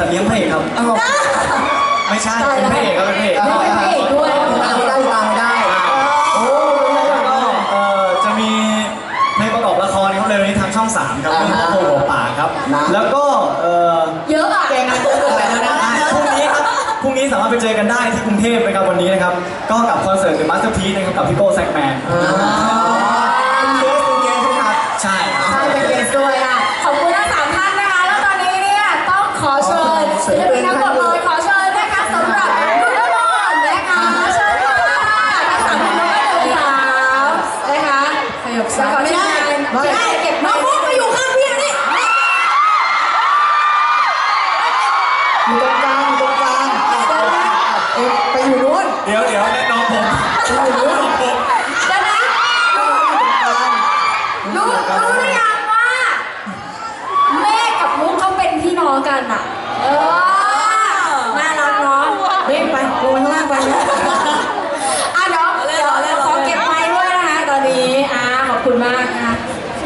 สัตว์เลี้ยงพระเอกครับอ้าวไม่ใช่เป็นพระเอกครับเป็นพระเอกไม่เป็นพระเอกด้วยตามได้ตามได้โอ้แล้วก็เอ่อจะมีเพลงประกอบละครครับเร็วนี้ทางช่อง3ครับเรื่องโคหัวป่าครับ แล้วก็เอ่อเยอะอะเก่งนะเก่งแล้วนะพรุ่งนี้ครับพรุ่งนี้สามารถไปเจอกันได้ที่กรุงเทพนะครับวันนี้นะครับ ก็กับคอนเสิร์ต The Masterpiece นะครับกับพี่โก้แซกแมนเป็น ไม่ได้ไม่ได้เก็บน้องพูดมาอยู่ข้างพี่นี่อยู่ตรงกลางอยู่ตรงกลางเอ็ไปอยู่นู้น เดี๋ยวเดี๋ยวแนะนำผม ไปอยู่นู้น ผม เดี๋ยวนะรู้รู้หรือยังว่าเมฆกับมุกเขาเป็นพี่น้องกันอะ เออน่ารักเนาะ เฮ้ยไปลงข้างล่างไปนะ อะเดี๋ยวเดี๋ยวเดี๋ยวขอเก็บไม้ด้วยนะคะตอนนี้อ่าขอบคุณมากนะคะ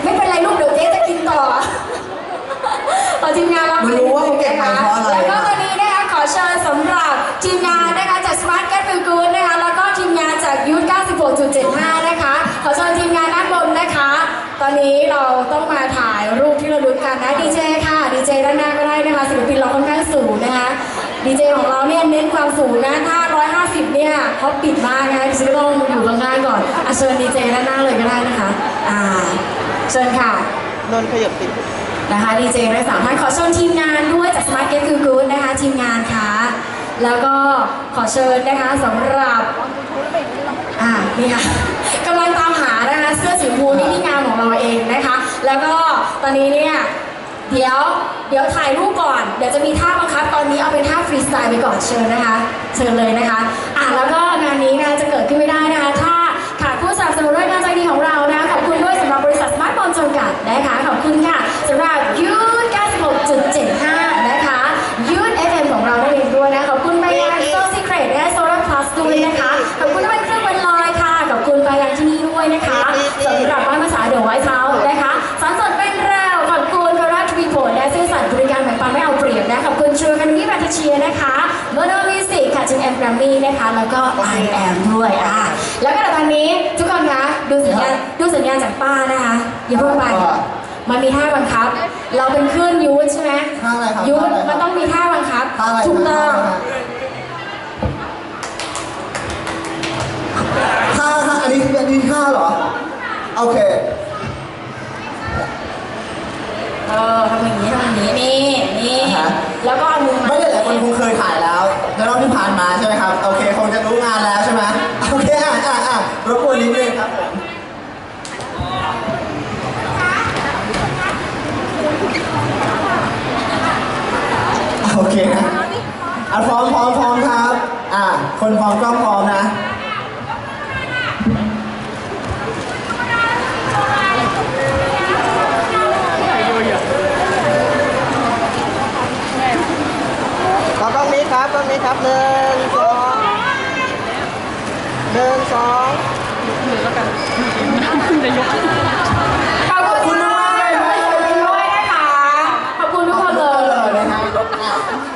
ไม่เป็นไรลูกเดี๋ยวเจ๊จะกินต่อต่อทีมงานเรา มันรู้ว่าเขาเก็บไม้เพราะอะไร แล้วก็วันนี้นะคะขอเชิญสำหรับทีมงานนะคะจาก Smart Get Feel Good นะคะแล้วก็ทีมงานจากยูท96.75 นะคะ ขอเชิญทีมงานด้านบนนะคะ ตอนนี้เราต้องมาถ่าย รูปที่ระลึกกันนะดีเจค่ะดีเจด้านหน้าก็ได้นะคะศิลปินเราค่อนข้างสูงนะคะดีเจของเราเนี่ยเน้นความสูงนะถ้า150เนี่ยเขาปิดมากนะคะดิฉันก็ต้องอยู่ข้างล่างก่อนอะเชิญดีเจด้านหน้าเลยก็ได้นะคะอ่าเชิญค่ะนนท์ขยับติดนะคะดีเจได้สามท่านขอเชิญทีมงานด้วยจาก Smart Get Feel Good นะคะทีมงานค่ะแล้วก็ขอเชิญนะคะสำหรับอ่านี่ค่ะกำลังตามหานะคะเสื้อสีชมพูนี่ที่งานของเราเองนะคะ แล้วก็ตอนนี้เนี่ยเดี๋ยวเดี๋ยวถ่ายรูปก่อน เดี๋ยวจะมีท่าบังคับ ตอนนี้เอาเป็นท่าฟรีสไตล์ไปก่อนเชิญนะคะ เชิญเลยนะคะ อ่าแล้วก็งานนี้นะจะเกิดขึ้นไม่ได้นะคะ ถ้าขาดผู้สนับสนุนรายการใจดีของเรานะขอบคุณด้วยสำหรับบริษัทสมาร์ทบอลจำกัดนะคะขอบคุณค่ะสำหรับยูท96.75 นะคะยูท FM ของเราได้เองด้วยนะขอบคุณไปยังโซซิเครตและโซลาร์พลัสด้วยนะคะขอบคุณที่เป็นเครื่องบรรลอยค่ะขอบคุณไปยังที่นี่ด้วยนะคะสำหรับบ้านภาษาเดอะไวท์เฮา เชียนะคะเบอร์โนมิสิกค่ะจินแอมแกรมมี่นะคะแล้วก็ I am ด้วยอะแล้วก็เดี๋ยวตอนนี้ทุกคนคะดูสัญญาณดูสัญญาณจากป้านะคะอย่าเพิ่งไปมันมีท่าบังคับ เราเป็นคลื่นยูทใช่ไหมท่าอะไรครับยูทท่าอะไรครับมันต้องมีท่าบังคับท่าอะไรถูกต้องท่าท่าอันนี้อันนี้ท่าเหรอโอเคเออทำอย่างนี้ทำอย่างนี้นี่นี่อ่าฮะแล้วก็เอามือ นคงเคยถ่ายแล้วในรอบที่ผ่านมาใช่ไหมครับ โอเคคงจะรู้งานแล้วใช่ไหมโอเคอะอะอะรบกวนนิดนึงครับผมโอเคนะอะพร้อมพร้อมพร้อมครับ อะคนพร้อมกล้องพร้อมนะับหนึ่งสองหนึ่งสองหนึ่งแล้วกันขอบคุณมากเลยด้วยนะคะขอบคุณทุกคนเลยนะคะ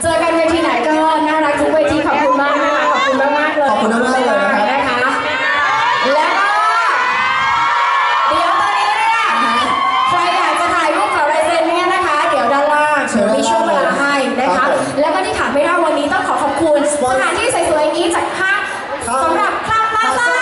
เจอกันเวทีไหนก็น่ารักทุกเวทีขอบคุณมากนะคะขอบคุณมากมากเลยขอบคุณมากเลยนะคะแล้วก็เดี๋ยวตอนนี้เนี่ยใครอยากจะถ่ายรูปกับลายเซ็นเนี่ยนะคะ เดี๋ยวด้านล่างมีช่วงเวลาให้นะคะ แล้วก็ที่ขาดไม่ได้ คุณสถานที่สวยๆนี้จัดภาพสำหรับคลั่งล่าล่า